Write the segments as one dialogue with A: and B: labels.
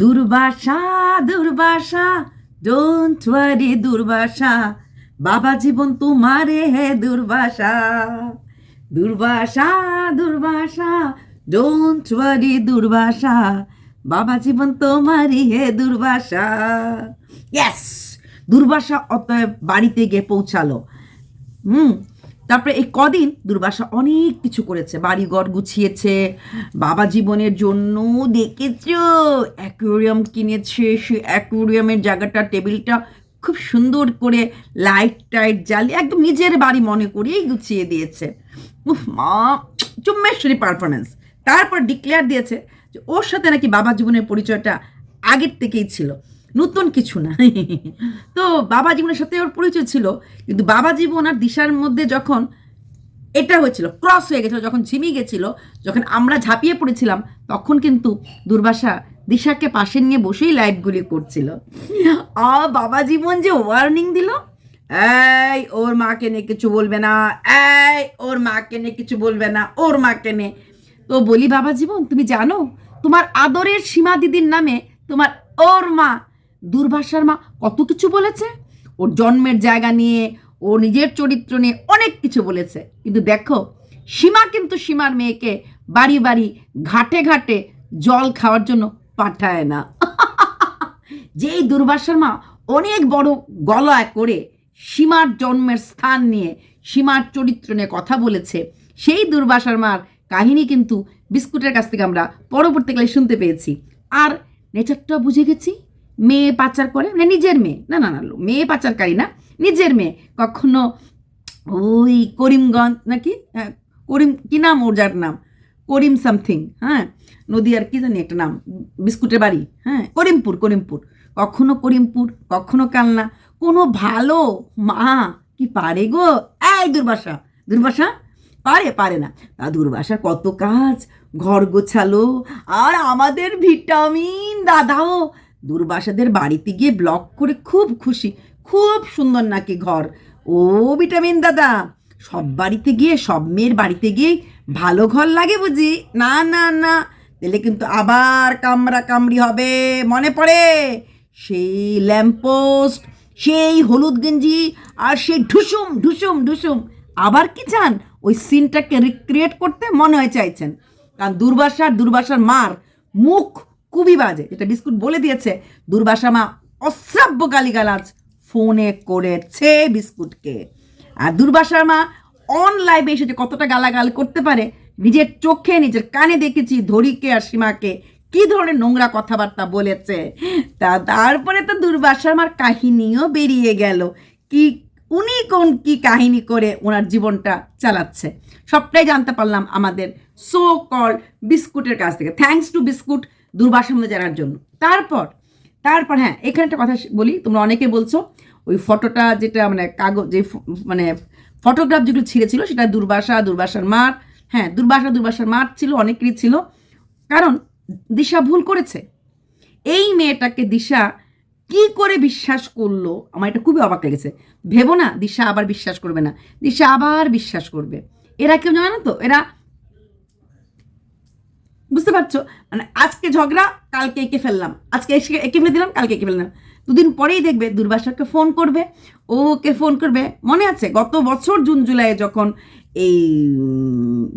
A: Durvasa Durvasa don't worry Durvasa. বাবা জীবন তোমারে হে Durvasa. Durvasa Durvasa don't worry Durvasa. বাবা জীবন তোমারই হে দুর্বাসা। ইয়েস দুর্বাসা অতএব বাড়িতে গিয়ে পৌঁছালো। হুম তারপরে এই কদিন দুর্বাসা অনেক কিছু করেছে। বাড়িঘর গুছিয়েছে, বাবা জীবনের জন্য দেখেছ অ্যাকোরিয়াম কিনেছে, সে অ্যাকোরিয়ামের জায়গাটা, টেবিলটা খুব সুন্দর করে লাইট টাইট জ্বালিয়ে একদম নিজের বাড়ি মনে করেই গুছিয়ে দিয়েছে। উফ মা, চুম্মেশ্বরী পারফরমেন্স তারপর ডিক্লেয়ার দিয়েছে যে ওর সাথে নাকি বাবা জীবনের পরিচয়টা আগের থেকেই ছিল। নতুন কিছু না। তো বাবা জীবনের সাথে ওর পরিচয় ছিল, কিন্তু বাবা জীবন আর দিশার মধ্যে যখন এটা হয়েছিল ক্রস হয়ে গেছিল, যখন ঝিমি গেছিল, যখন আমরা ঝাঁপিয়ে পড়েছিলাম, তখন কিন্তু দুর্বাসা দিশাকে পাশে নিয়ে বসেই লাইভগুলি করছিল। আ, বাবা জীবন যে ওয়ার্নিং দিল? এই, ওর মাকে নিয়ে কিছু বলবে না। এই, ওর মাকে নিয়ে কিছু বলবে না। ওর মাকে নিয়ে। তো বলি, বাবা জীবন, তুমি জানো, তোমার আদরের সীমা দিদির নামে তোমার ওর মা দুর্বাসার মা কত কিছু বলেছে? ওর জন্মের জায়গা নিয়ে, ও নিজের চরিত্র নিয়ে অনেক কিছু বলেছে। কিন্তু দেখো, সীমা কিন্তু সীমার মেয়েকে বাড়ি বাড়ি, ঘাটে ঘাটে জল খাওয়ার জন্য পাঠায় না। যেই দুর্বাসার মা অনেক বড় গলায় করে সীমার জন্মের স্থান নিয়ে, সীমার চরিত্র নিয়ে কথা বলেছে, সেই দুর্বাসার মার কাহিনী কিন্তু বিস্কুটের কাছ থেকে আমরা পরবর্তীকালে শুনতে পেয়েছি। আর নেচারটা বুঝে গেছি? মেয়ে পাচার করে? মানে নিজের মেয়ে। না না না মেয়ে পাচারকারী না, নিজের মেয়ে। কখনো ওই করিমগঞ্জ নাকি? হ্যাঁ করিম, কি নাম ওর যার নাম? করিম সামথিং হ্যাঁ নদীয়ার কি জানি একটা নাম, বিস্কুটের বাড়ি হ্যাঁ করিমপুর করিমপুর। কখনো করিমপুর, কখনো কালনা। কোনো ভালো মা কি পারে গো? এই দুর্বাসা দুর্বাসা, পারে পারে না। তা দুর্বাসার কত কাজ, ঘর গোছালো, আর আমাদের ভিটামিন দাদাও দুর্বাসাদের বাড়িতে গিয়ে ব্লক করে খুব খুশি, খুব সুন্দর নাকি ঘর। ও ভিটামিন দাদা, সব বাড়িতে গিয়ে, সব মেয়ের বাড়িতে গিয়ে ভালো ঘর লাগে বুঝি? না না না। তাহলে কিন্তু আবার কামড়া কামড়ি হবে, মনে পড়ে? সেই ল্যাম্পোস্ট সেই হলুদ গেঞ্জি আর সেই ঢুসুম ঢুসুম ঢুসুম। আবার কি চান? ওই সিনটাকে রিক্রিয়েট করতে মনে হয় চাইছেন। কারণ দুর্বাসার দুর্বাসার মার মুখ খুবই বাজে। যেটা বিস্কুট বলে দিয়েছে দুর্বাসা মা অশ্রাব্য গালিগালাজ ফোনে করেছে বিস্কুটকে। আর দুর্বাসার মা অন লাইভে এসে যে কতটা গালাগাল করতে পারে, নিজের চোখে, নিজের কানে দেখেছি ধরিকে আর সীমাকে কি ধরনের নোংরা কথাবার্তা বলেছে। তা তারপরে তো দুর্বাসার মার কাহিনীও বেরিয়ে গেল। কি, উনি কোন কি কাহিনী করে ওনার জীবনটা চালাচ্ছে? সবটাই জানতে পারলাম আমাদের সো কল বিস্কুটের কাছ থেকে। থ্যাঙ্কস টু বিস্কুট দুর্বাসার মধ্যে জানার জন্য। তারপর তারপর হ্যাঁ এখানে একটা কথা বলি, তোমরা অনেকে বলছো, ওই ফটোটা যেটা মানে কাগজ, যে মানে ফটোগ্রাফ যেগুলো ছিঁড়েছিল, সেটা দুর্বাসা, দুর্বাসার মার হ্যাঁ দুর্বাসা, দুর্বাসার মার ছিল, অনেকেরই ছিল। কারণ, দিশা ভুল করেছে। এই মেয়েটাকে দিশা কি করে বিশ্বাস করল, আমার এটা খুবই অবাক লেগেছে। ভেবো না, দিশা আবার বিশ্বাস করবে না। দিশা আবার বিশ্বাস করবে। এরা কেউ জানো তো? এরা বুঝতে পারছ? মানে আজকে ঝগড়া, কালকে এঁকে ফেললাম। আজকে এসে এঁকে ফেলে দিলাম, কালকে এঁকে ফেললাম দুদিন পরেই দেখবে দুর্বাসাকে ফোন করবে, ওকে ফোন করবে। মনে আছে, গত বছর জুন জুলাইয়ে যখন এই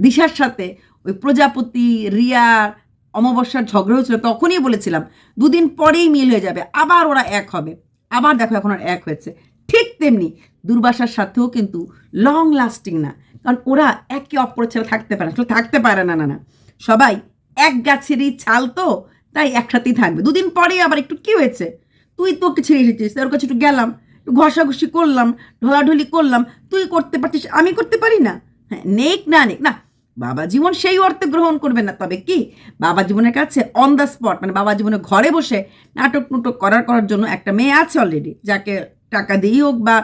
A: দিশার সাথে ওই প্রজাপতি রিয়ার অমাবস্যার ঝগড়া হয়েছিল, তখনই বলেছিলাম, দুদিন পরেই মিল হয়ে যাবে, আবার ওরা এক হবে। আবার দেখো এখন আর এক হয়েছে। ঠিক তেমনি দুর্বাসার সাথেও কিন্তু লং লাস্টিং না। কারণ ওরা একে অপরের ছেড়ে থাকতে পারে না থাকতে পারে না না না। সবাই এক গাছেরই ছাল তো, তাই একসাথেই থাকবে। দুদিন পরেই আবার একটু কি হয়েছে? তুই তোকে ছেড়ে এসেছিস, তোর কাছে একটু গেলাম, একটু ঘষাঘষি করলাম, ঢলাঢলি করলাম, তুই করতে পারছিস আমি করতে পারি না? হ্যাঁ নেক না নেক, না, বাবা জীবন সেই অর্থে গ্রহণ করবে না। তবে কি? বাবা জীবনের কাছে অন দ্য স্পট মানে বাবা জীবনে ঘরে বসে নাটক নুটক করার করার জন্য একটা মেয়ে আছে অলরেডি যাকে টাকা দিয়েই হোক বা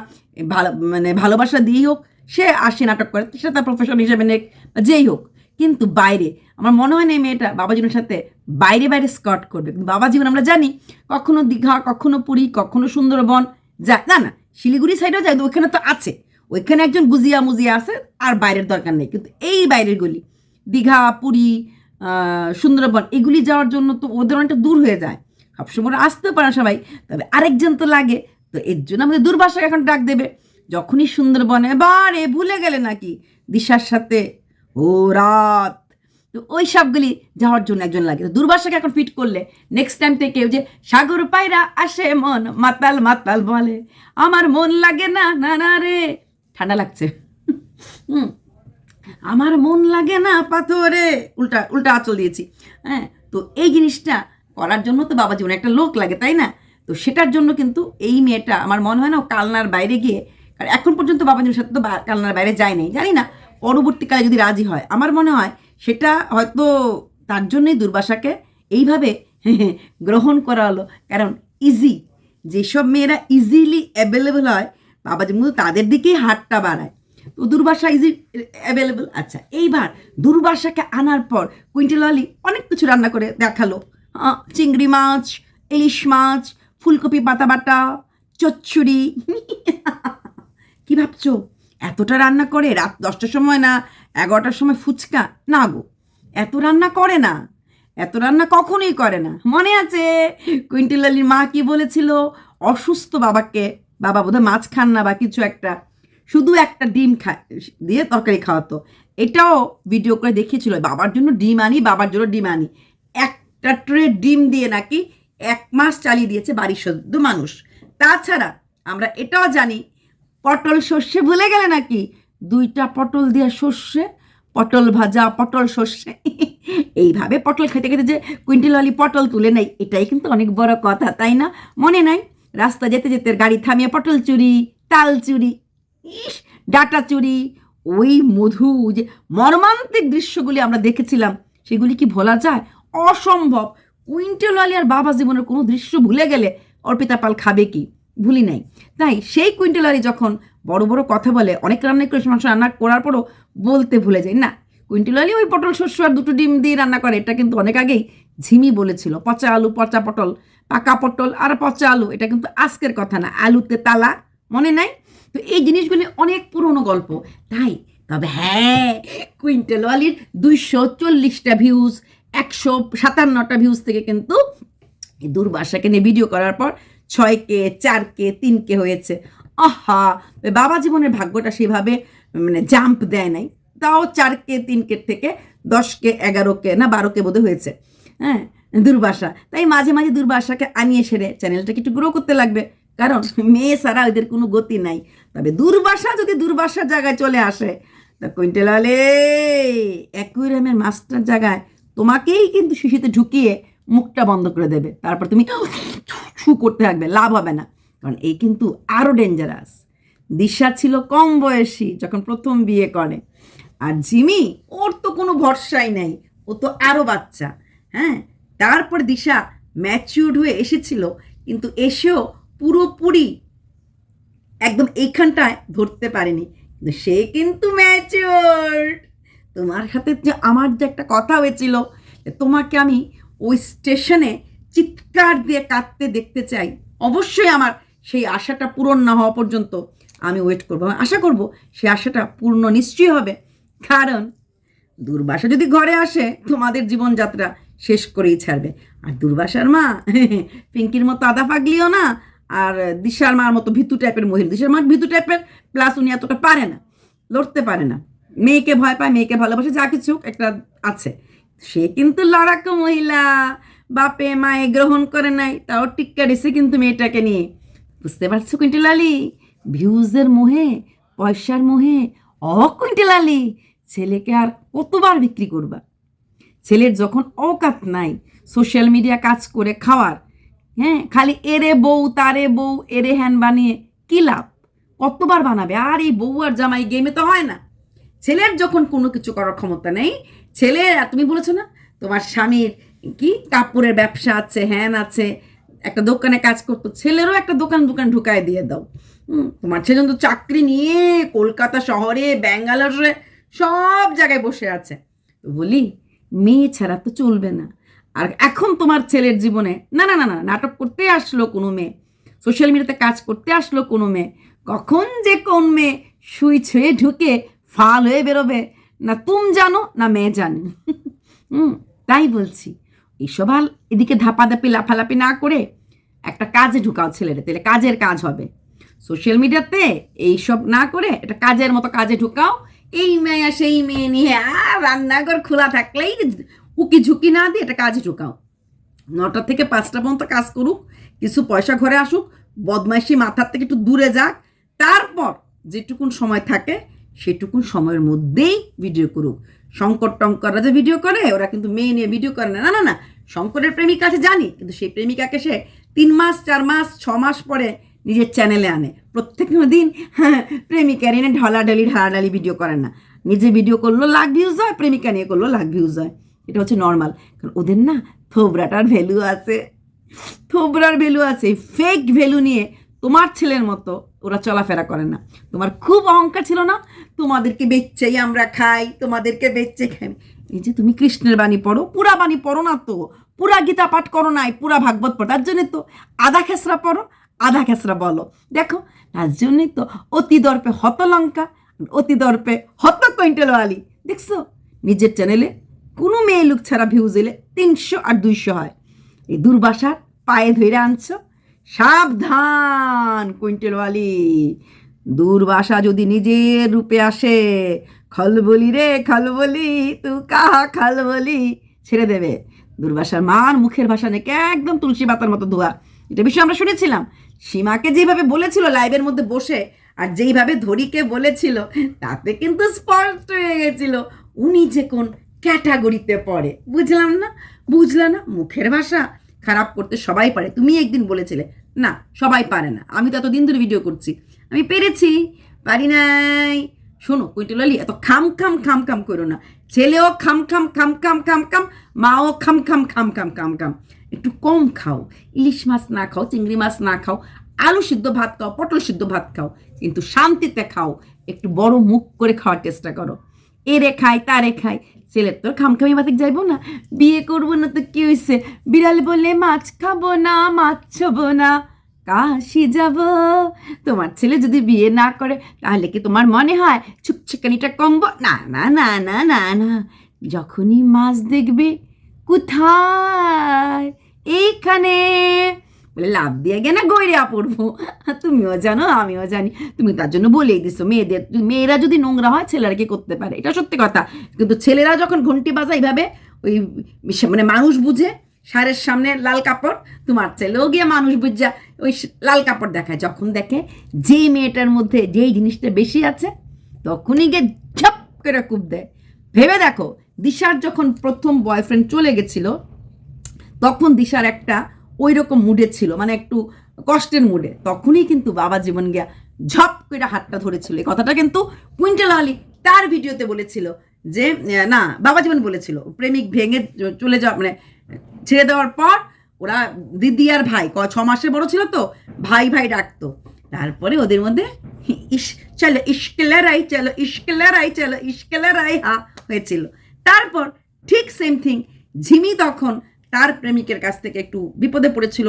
A: ভালো মানে ভালোবাসা দিয়েই হোক, সে আসে নাটক করে সেটা তার প্রফেশন হিসেবে নেক যেই হোক। কিন্তু বাইরে। আমার মনে হয় না এই মেয়েটা বাবা জীবনের সাথে বাইরে বাইরে স্কট করবে। কিন্তু বাবা জীবন আমরা জানি কখনো দীঘা, কখনো পুরী, কখনো সুন্দরবন যা, না না, শিলিগুড়ি সাইডেও যায় ওইখানে তো আছে। ওইখানে একজন গুজিয়া মুজিয়া আছে, আর বাইরের দরকার নেই। কিন্তু এই বাইরের গলি, দীঘা, পুরী সুন্দরবন, এগুলি যাওয়ার জন্য তো ওদের অনেকটা দূর হয়ে যায়। সবসময় আসতে পারে সবাই, তবে আরেকজন তো লাগে। তো এর জন্য আমাদের দুর্বাসাকে এখন ডাক দেবে। যখনই সুন্দরবনে, বারে, ভুলে গেলে নাকি, দিশার সাথে ও রাত। তো ওই সবগুলি যাওয়ার জন্য একজন লাগে। দুর্বাসাকে এখন ফিট করলে নেক্সট টাইম থেকে যে সাগর পায়রা আসে মন, মাতাল মাতাল বলে, আমার মন লাগে না না না রে। ঠান্ডা লাগছে। হুম। আমার মন লাগে না, পাথরে। উল্টা উল্টা আঁচল দিয়েছি। হ্যাঁ তো এই জিনিসটা করার জন্য তো বাবা জীবনে একটা লোক লাগে, তাই না? তো সেটার জন্য কিন্তু এই মেয়েটা, আমার মনে হয় না কালনার বাইরে গিয়ে, কারণ এখন পর্যন্ত বাবা জীবনের সাথে তো কালনার বাইরে যায় নাই, জানি না। পরবর্তীকালে যদি রাজি হয়, আমার মনে হয় সেটা হয়তো তার জন্যই দুর্বাসাকে এইভাবে গ্রহণ করা হলো। কারণ ইজি যেসব মেয়েরা ইজিলি অ্যাভেলেবল হয়, বাবা যে যেমন তাদের দিকেই হাতটা বাড়ায়। তো দুর্বাসা ইজি অ্যাভেলেবল আচ্ছা এইবার দুর্বাসাকে আনার পর কুইন্টেল অনেক কিছু রান্না করে দেখাল। চিংড়ি মাছ, ইলিশ মাছ, ফুলকপি পাতা বাটা চচ্চড়ি। কি ভাবছ? এতটা রান্না করে? রাত দশটার সময় না, এগারোটার সময় ফুচকা? না গো, এত রান্না করে না। এত রান্না কখনোই করে না। মনে আছে কুইন্টেল আলীর মা কি বলেছিল? অসুস্থ বাবাকে, বাবা বোধহয় মাছ খান না বা কিছু একটা। শুধু একটা ডিম খা, দিয়ে তরকারি খাওয়াতো। এটাও ভিডিও করে দেখিয়েছিল, বাবার জন্য ডিম আনি, বাবার জন্য ডিম আনি। একটা ট্রে ডিম দিয়ে নাকি এক মাস চালিয়ে দিয়েছে বাড়ির সদ্য মানুষ। তাছাড়া আমরা এটাও জানি পটল সর্ষে ভুলে গেলে নাকি? দুইটা পটল দিয়ে সর্ষে, পটল ভাজা, পটল সর্ষে। এইভাবে পটল খেতে খেতে যে কুইন্টেল আলি পটল তুলে নেই এটাই কিন্তু অনেক বড় কথা, তাই না? মনে নাই? রাস্তা যেতে যেতে গাড়ি থামিয়ে পটল চুরি, তাল চুরি, ইস, ডাটা চুরি, ওই মধু যে মর্মান্তিক দৃশ্যগুলি আমরা দেখেছিলাম, সেগুলি কি ভোলা যায়? অসম্ভব। কুইন্টেল আলী আর বাবা জীবনের কোনো দৃশ্য ভুলে গেলে অর্পিতা পাল খাবে কি? ভুলি নাই। তাই সেই কুইন্টেল আলী যখন বড় বড় কথা বলে, অনেক রান্না করে মাংস রান্না করার পরও বলতে ভুলে যায়। না, কুইন্টেল আলী ওই পটল, শস্য আর দুটো ডিম দিয়ে রান্না করে, এটা কিন্তু অনেক আগেই ঝিমি বলেছিল। পচা আলু, পচা পটল, পাকা পটল আর পচা আলু, এটা কিন্তু আজকের কথা না, আলুতে তালা, মনে নাই? তো এই জিনিসগুলি অনেক পুরনো গল্প। তাই, তবে হ্যাঁ কুইন্টাল আলির দুইশো চল্লিশটা ভিউজ একশো সাতান্নটা ভিউজ থেকে কিন্তু দুর্বাসাকে নিয়ে ভিডিও করার পর ছয় কে চার কে তিন কে হয়েছে। আহা! বাবা জীবনের ভাগ্যটা সেভাবে মানে জাম্প দেয় নাই। তাও চার কে তিন কে থেকে দশ কে এগারো কে না বারো কে বোধহয় হয়েছে। হ্যাঁ দুর্বাসা। তাই মাঝে মাঝে দুর্বাসাকে আনিয়ে সেরে চ্যানেলটাকে একটু গ্রো করতে লাগবে। কারণ মেয়ে ছাড়া ওদের কোনো গতি নাই। তবে দুর্বাসা যদি দুর্বাসার জায়গায় চলে আসে, তা কুইন্টেল আলে মাস্টার জায়গায় তোমাকেই কিন্তু শিশিতে ঢুকিয়ে মুখটা বন্ধ করে দেবে। তারপর তুমি ছু করতে থাকবে, লাভ হবে না। কারণ এই কিন্তু আরও ডেঞ্জারাস দিশা ছিল কম বয়সী যখন প্রথম বিয়ে করে। আর জিমি, ওর তো কোনো ভরসাই নেই। ও তো আরও বাচ্চা হ্যাঁ? তারপর দিশা ম্যাচিউর্ড হয়ে এসেছিল, কিন্তু এসেও পুরোপুরি একদম এইখানটায় ধরতে পারেনি। কিন্তু সে কিন্তু ম্যাচিওর্ড তোমার সাথে যে আমার যে একটা কথা হয়েছিল তোমাকে আমি ওই স্টেশনে চিৎকার দিয়ে কাঁদতে দেখতে চাই। অবশ্যই আমার সেই আশাটা পূরণ না হওয়া পর্যন্ত আমি ওয়েট করব। আমি আশা করব সেই আশাটা পূর্ণ নিশ্চয়ই হবে। কারণ দুর্বাসা যদি ঘরে আসে, তোমাদের জীবনযাত্রা শেষ করেই ছাড়বে। আর দুর্বাসার মা, পিঙ্কির মতো আদা পাগলিও না, আর দিশার মার মতো ভিতু টাইপের মহিলা। দিশার মা ভিতু টাইপের প্লাস উনি এতটা পারে না, লড়তে পারে না। মেয়েকে ভয় পায়, মেয়েকে ভালোবাসে, যা কিছু একটা আছে। সে কিন্তু লড়াকু মহিলা। বাপে মায়ে গ্রহণ করে নাই, তাও টিক্কা দিছে কিন্তু মেয়েটাকে নিয়ে। বুঝতে পারছ কুইন্টেল আলী? ভিউজের মোহে, পয়সার মোহে অ কুইন্টেল ছেলেকে আর কতবার বিক্রি করবা? ছেলের যখন অকাত নাই, সোশ্যাল মিডিয়া কাজ করে খাওয়ার হ্যাঁ খালি এরে বউ, তারে বউ, এরে হ্যান বানিয়ে, কি লাভ? কতবার বানাবে? আর এই বউ আর জামাই গেমে তো হয় না। ছেলের যখন কোনো কিছু করার ক্ষমতা নেই ছেলে তুমি বলেছ না, তোমার স্বামীর কি কাপড়ের ব্যবসা আছে, হ্যান আছে, একটা দোকানে কাজ করতো, ছেলেরও একটা দোকান দোকান ঢুকায় দিয়ে দাও। তোমার ছেলে তো চাকরি নিয়ে কলকাতা শহরে, ব্যাঙ্গালোরে, সব জায়গায় বসে আছে। বলি, মেয়ে ছাড়া তো চলবে না। আর এখন তোমার ছেলের জীবনে, না না না না, নাটক করতে আসলো কোনো মেয়ে, সোশ্যাল মিডিয়াতে কাজ করতে আসলো কোনো মেয়ে, কখন যে কোন মেয়ে সুইচ হয়ে ঢুকে ফাল হয়ে বেরোবে না তুম জানো, না মেয়ে জানি। হুম, তাই বলছি। এইসব আর এদিকে ধাপাধাপি, লাফালাফি না করে একটা কাজে ঢুকাও ছেলেরা তাহলে কাজের কাজ হবে। সোশ্যাল মিডিয়াতে এইসব না করে একটা কাজের মতো কাজে ঢুকাও। এই মেয়ে, সেই মেয়ে নিয়ে আর রান্নাঘর খোলা থাকলেই উকি ঝুঁকি না দিয়ে একটা কাজে ঢুকাও। নটা থেকে পাঁচটা পর্যন্ত কাজ করুক, কিছু পয়সা ঘরে আসুক, বদমাইশি মাথার থেকে একটু দূরে যাক। তারপর যেটুকুন সময় থাকে সেটুকুন সময়ের মধ্যেই ভিডিও করুক। শঙ্কর টঙ্কররা যে ভিডিও করে, ওরা কিন্তু মেয়ে নিয়ে ভিডিও করে না। না না না, শঙ্করের প্রেমিকা আছে, জানি, কিন্তু সেই প্রেমিকাকে সে তিন মাস, চার মাস, ছ মাস পরে নিজের চ্যানেলে আনে। প্রত্যেক দিন প্রেমিকার এনে ঢলাঢলি, ঢালাঢালি ভিডিও করে না। নিজে ভিডিও করল, লাখ ভিউজ হয়, প্রেমিকা নিয়ে করল, লাখ ভিউজ হয়। এটা হচ্ছে নর্মাল কারণ ওদের না থোবরাটার ভ্যালু আছে। থোবরার ভ্যালু আছে। ফেক ভ্যালু নিয়ে তোমার ছেলের মতো ওরা চলাফেরা করে না। তোমার খুব অহংকার ছিল না? তোমাদেরকে বেচছেই আমরা খাই, তোমাদেরকে বেচছে খাই। এই যে তুমি কৃষ্ণের বাণী পড়ো, পুরা বাণী পড়ো না তো। পুরা গীতা পাঠ করো নাই, পুরা ভাগবত পড়ো। তার জন্যে তো আধা খেসরা পড়ো, আধা খেসরা বলো। দেখো, তার জন্যই তো অতি দর্পে হত লঙ্কা অতি দর্পে হত কুইন্টাল আলি দেখছ? নিজের চ্যানেলে কোনো মেয়ে লোক ছাড়া ভিউজ এলে তিনশো আর দুইশো হয়। এই দুর্বাসার পায়ে ধরে আনছো সাবধান, কুইন্টেলওয়ালি। দুর্বাসা যদি নিজের রূপে আসে, খলবলি রে খলবলি তু কাহা খলবলি, ছেড়ে দেবে। দুর্বাসার মার মুখের ভাষা নাকি একদম তুলসী পাতার মতো ধোয়া। এটা বিষয়ে আমরা শুনেছিলাম। সীমাকে যেভাবে বলেছিল লাইভের মধ্যে বসে, আর যেইভাবে ধরিকে বলেছিল, তাতে কিন্তু স্পষ্ট হয়ে গেছিল, উনি যে কোন ক্যাটাগরিতে পড়ে। বুঝলাম না? বুঝলা না? মুখের ভাষা খারাপ করতে সবাই পারে। তুমি একদিন বলেছিলে না সবাই পারে না আমি তো এতদিন ধরে ভিডিও করছি আমি পেরেছি পারি নাই শোনো কুইন্টলালি এত খাম খাম খাম খাম করো না ছেলেও খাম খাম খাম খাম খাম খাম মাও খাম খাম খাম খাম খাম খাম একটু কম খাও ইলিশ মাছ না খাও চিংড়ি মাছ না খাও আলু সিদ্ধ ভাত খাও পটল সিদ্ধ ভাত খাও কিন্তু শান্তিতে খাও একটু বড় মুখ করে খাওয়ার চেষ্টা করো এরে খাই তারে খাই ছেলের তো খামখামি মাতিক যাইবো না। বিয়ে করব না তো কি হয়েছে বিড়াল বলে মাছ খাব না, মাছ ছবো না, কাশি যাব। তোমার ছেলে যদি বিয়ে না করে, তাহলে কি তোমার মনে হয় ছুকছুকানিটা কমবো? না না না না না না। যখনই মাছ দেখবে, কোথায়? এইখানে। বলে লাভ দিয়ে গেলে গৈরিয়া পড়ব? তুমিও জানো, আমিও জানি। তুমি তার জন্য বলেই দিছো, মেয়েদের মেয়েরা যদি নোংরা হয়, ছেলেরা কি করতে পারে? এটা সত্যি কথা। কিন্তু ছেলেরা যখন ঘন্টি বাজায় এইভাবে, ওই মানে মানুষ বুঝে, সারের সামনে লাল কাপড়, তোমার ছেলেও গিয়ে মানুষ বুঝা, ওই লাল কাপড় দেখায়। যখন দেখে যেই মেয়েটার মধ্যে যেই জিনিসটা বেশি আছে, তখনই গিয়ে ঝপ করে কূপ দেয়। ভেবে দেখো, দিশার যখন প্রথম বয়ফ্রেন্ড চলে গেছিল, তখন দিশার একটা ওই রকম মুডে ছিল মানে একটু কষ্টের মুডে তখনই কিন্তু বাবা জীবন গিয়া ঝপ করে হাতটা ধরেছিল। এই কথাটা কিন্তু কুইন্টাল আলী তার ভিডিওতে বলেছিল যে না, বাবা জীবন বলেছিল, প্রেমিক ভেঙে চলে যাওয়া মানে ছেড়ে দেওয়ার পর ওরা দিদি আর ভাই, ক, ছ মাসে বড় ছিল তো, ভাই ভাই ডাকতো। তারপরে ওদের মধ্যে ইস, চলো ইস্কেলারাই চলো ইস্কেলারাই চলো ইস্কেলারাই হা, হয়েছিল। তারপর ঠিক সেম থিং ঝিমি তখন তার প্রেমিকের কাছ থেকে একটু বিপদে পড়েছিল।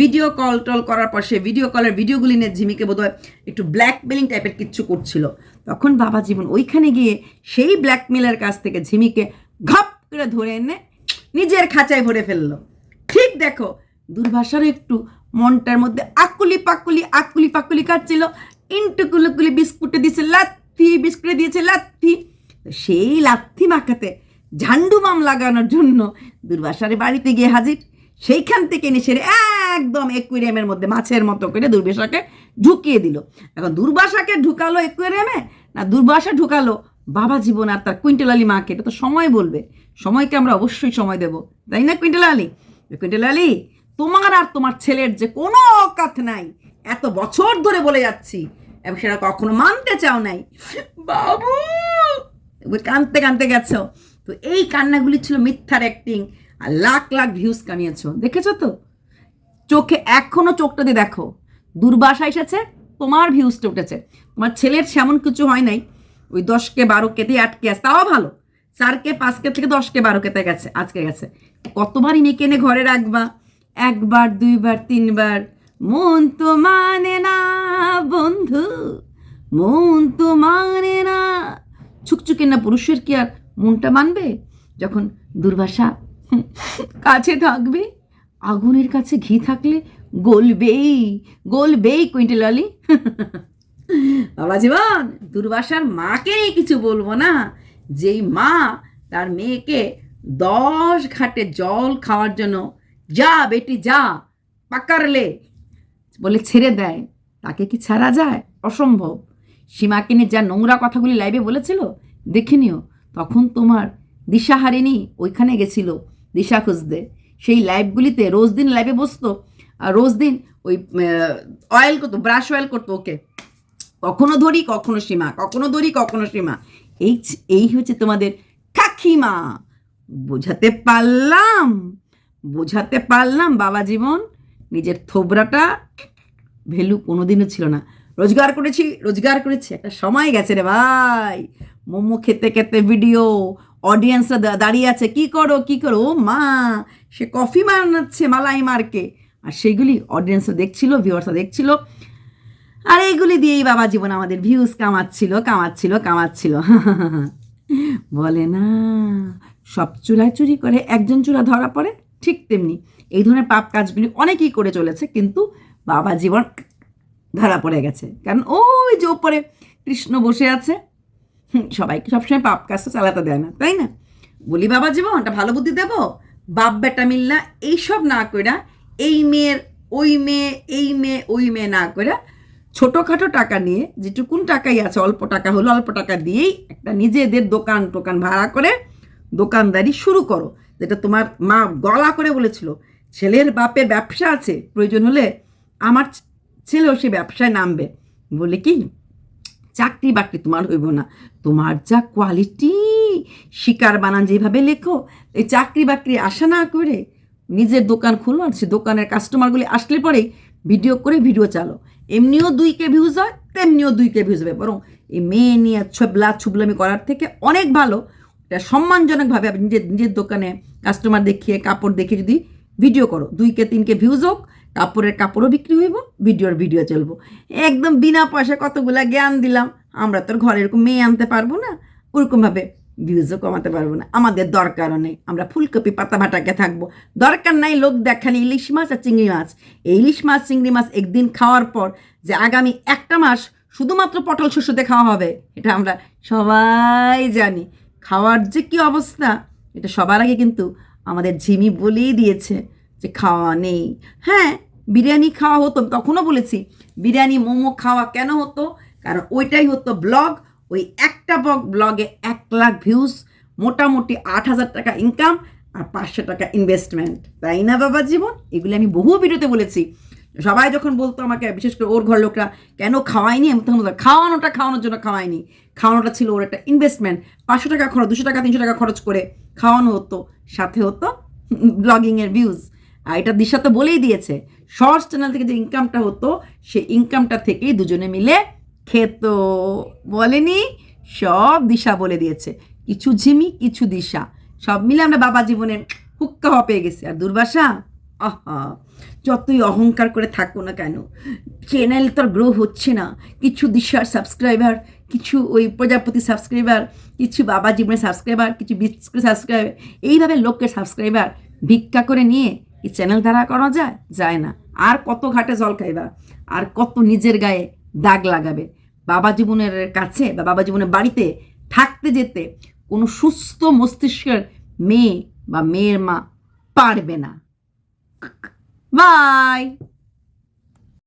A: ভিডিও কল টল করার পর সে ভিডিও কলের ভিডিওগুলি নিয়ে ঝিমিকে বোধহয় একটু ব্ল্যাকমেলিং টাইপের কিচ্ছু করছিল। তখন বাবা জীবন ওইখানে গিয়ে সেই ব্ল্যাকমেলের কাছ থেকে ঝিমিকে ঘপ করে ধরে এনে নিজের খাঁচায় ভরে ফেলল। ঠিক দেখো, দুর্ভাষারও একটু মনটার মধ্যে আকুলি পাকুলি আকুলি পাকুলি কাটছিল। ইন্টুকুলুকুলি বিস্কুটে দিয়েছে, লাথি, বিস্কুটে দিয়েছে, লাথি। সেই লাথি মাখাতে ঝান্ডু বাম লাগানোর জন্য দুর্বাসারে বাড়িতে গিয়ে হাজির। সেইখান থেকে এনে সেরে একদম একুয়ারিয়ামের মধ্যে মাছের মতো করে দুর্বাসাকে ঢুকিয়ে দিল। এখন দুর্বাসাকে ঢুকালো একুয়ারিয়ামে না দুর্বাসা ঢুকালো? বাবা জীবন আর তার কুইন্টাল আলী মাকে, এটা তো সময় বলবে। সময়কে আমরা অবশ্যই সময় দেব। তাই না কুইন্টাল আলী? কুইন্টাল আলী, তোমার আর তোমার ছেলের যে কোনো অকাত নাই। এত বছর ধরে বলে যাচ্ছি, এবং সেটা কখনো মানতে চাও নাই। বাবু কানতে কানতে গেছো। তো এই কান্নাগুলি ছিল মিথ্যার অ্যাক্টিং আর লাখ লাখ ভিউজ কামিয়েছ। দেখেছ তো? চোখে এখনও চোখটা দিয়ে দেখো। দুর্বাসা এসেছে, তোমার ভিউজটা উঠেছে। তোমার ছেলের সেমন কিছু হয় নাই। ওই দশকে বারো কেতে আটকে আছে। তাও ভালো। চারকে, পাঁচকে থেকে দশকে বারো কেতে গেছে, আজকে গেছে। কতবারই মেয়েকে এনে ঘরে রাখবা? একবার, দুইবার, তিনবার। মন তো মানে না, বন্ধু। মন তো মানে না। ছুকছুকে না পুরুষের কি আর মনটা মানবে? যখন দুর্বাসা কাছে থাকবে, আগুনের কাছে ঘি থাকলে গলবেই গলবেই কুইন্টেল আলি। বাবা জীবন দুর্বাসার মাকে কিছু বলব না। যেই মা তার মেয়েকে দশ ঘাটে জল খাওয়ার জন্য যা বেটি যা পাকারলে বলে ছেড়ে দেয়, তাকে কি ছাড়া যায়? অসম্ভব। সীমাকে নিয়ে যা নোংরা কথাগুলি লাইভে বলেছিল, দেখে নিও। তখন তোমার দিশাহারিণী ওইখানে গেছিল, দিশা খুঁজতে। সেই লাইভগুলিতে রোজ দিন লাইভে বসতো, আর রোজ দিন ওই অয়েল করতো ব্রাশ অয়েল করতো ওকে। কখনো ধরি, কখনো সীমা, কখনো ধরি, কখনো সীমা। এই এই হচ্ছে তোমাদের কাকিমা। বোঝাতে পারলাম বোঝাতে পারলাম বাবা জীবন, নিজের থোবরাটা ভ্যালু কোনোদিনও ছিল না। রোজগার করেছি রোজগার করেছি, একটা সময় গেছে রে ভাই। মোমো খেতে খেতে ভিডিও অডিয়েন্সরা দাঁড়িয়ে আছে, কি করো কি করো? ও মা, সে কফি বানাচ্ছে মালাই মার্কে। আর সেইগুলি অডিয়েন্সরা দেখছিল ভিউয়ার্সরা দেখছিল। আর এইগুলি দিয়েই বাবা জীবন আমাদের ভিউজ কামাচ্ছিল কামাচ্ছিল কামাচ্ছিল। বলে, না, সব চুরি করে একজন চূড়া ধরা পড়ে। ঠিক তেমনি এই ধরনের পাপ কাজগুলি অনেকেই করে চলেছে, কিন্তু বাবা জীবন ধরা পড়ে গেছে। কারণ ওই যে ওপরে কৃষ্ণ বসে আছে সবাইকে সবসময় পাপ কাজটা চালাতে দেয় না, তাই না? বলি, বাবা জীবন, একটা ভালো বুদ্ধি দেবো? বাপ বেটা মিল্লা, এইসব না কইরা, এই মেয়ের, ওই মেয়ে, এই মেয়ে, ওই মেয়ে না কইরা, ছোটোখাটো টাকা নিয়ে যেটুকুন টাকাই আছে, অল্প টাকা হলো অল্প টাকা দিয়েই একটা নিজেদের দোকান টোকান ভাড়া করে দোকানদারি শুরু করো। যেটা তোমার মা গলা করে বলেছিল, ছেলের বাপের ব্যবসা আছে, প্রয়োজন হলে আমার ছেলেও সে ব্যবসায় নামবে। বলে কি? চাকরি বাকরি তোমার হইব না। তোমার যা কোয়ালিটি শিকার বানান যেভাবে লেখো, এই চাকরি বাকরি আশা না করে নিজের দোকান খুলো আর সে দোকানের কাস্টমারগুলি আসলে পরেই ভিডিও করে ভিডিও চালো। এমনিও দুই কে ভিউজ হয়, তেমনিও দুই কে ভিউজ হবে। বরং এই মেয়ে নিয়ে ছবলা ছুবলামি করার থেকে অনেক ভালো। এটা সম্মানজনকভাবে আপনি নিজের নিজের দোকানে কাস্টমার দেখিয়ে, কাপড় দেখিয়ে যদি ভিডিও করো, দুই কে, তিন কে ভিউজ হোক কাপড়ের কাপড়ও বিক্রি হইব, ভিডিওর ভিডিও চলবো। একদম বিনা পয়সা কতগুলা জ্ঞান দিলাম, আমরা তোর ঘরে এরকম মেয়ে আনতে পারব না, ওরকমভাবে ভিউজও কমাতে পারব না। আমাদের দরকারও নেই, আমরা ফুলকপি পাতা ভাটাকে থাকব। দরকার নাই লোক দেখানি ইলিশ মাছ আর চিংড়ি মাছ। এই ইলিশ মাছ, চিংড়ি মাছ একদিন খাওয়ার পর যে আগামী একটা মাস শুধুমাত্র পটল শস্যতে খাওয়া হবে, এটা আমরা সবাই জানি। খাওয়ার যে কী অবস্থা, এটা সবার আগে কিন্তু আমাদের ঝিমি বলেই দিয়েছে। যে খাওয়া নেই। হ্যাঁ বিরিয়ানি খাওয়া হতো তখনও বলেছি, বিরিয়ানি মোমো খাওয়া কেন হতো? কারণ ওইটাই হতো ব্লগ, ওই একটা ব্লগে এক লাখ ভিউজ মোটামুটি আট হাজার টাকা ইনকাম আর পাঁচশো টাকা ইনভেস্টমেন্ট তাই না, বাবা জীবন? এগুলি আমি বহু ভিডিওতে বলেছি। সবাই যখন বলতো আমাকে, বিশেষ করে ওর ঘর লোকরা কেন খাওয়ায়নি আমি তখন বলতাম, খাওয়ানোটা খাওয়ানোর জন্য খাওয়ায়নি খাওয়ানোটা ছিল ওর একটা ইনভেস্টমেন্ট পাঁচশো টাকা খরচ, দুশো টাকা, তিনশো টাকা খরচ করে খাওয়ানো হতো। সাথে হতো ব্লগিংয়ের ভিউজ এটা দিশা তো বলেই দিয়েছে। শর্টস চ্যানেল থেকে যে ইনকামটা হতো, সেই ইনকামটা থেকেই দুজনে মিলে খেত। বলেনি, সব দিশা বলে দিয়েছে। কিছু ঝিমি, কিছু দিশা। সব মিলে আমরা বাবা জীবনে হুক্কা হওয়া পেয়ে গেছি। আর দুর্বাসা, আহা, যতই অহংকার করে থাকো না কেন চ্যানেল তোর গ্রো হচ্ছে না। কিছু দিশার সাবস্ক্রাইবার কিছু ওই প্রজাপতি সাবস্ক্রাইবার কিছু বাবা জীবনের সাবস্ক্রাইবার কিছু বিস্কুট সাবস্ক্রাইবার এইভাবে লোকের সাবস্ক্রাইবার ভিক্ষা করে নিয়ে কি চ্যানেল দ্বারা করা যায়? যায় না। আর কত ঘাটে জল খাইবা? আর কত নিজের গায়ে দাগ লাগাবে? বাবা জীবনের কাছে বা বাবা জীবনের বাড়িতে থাকতে যেতে কোনো সুস্থ মস্তিষ্কের মেয়ে বা মেয়ের মা পারবে না। বাই!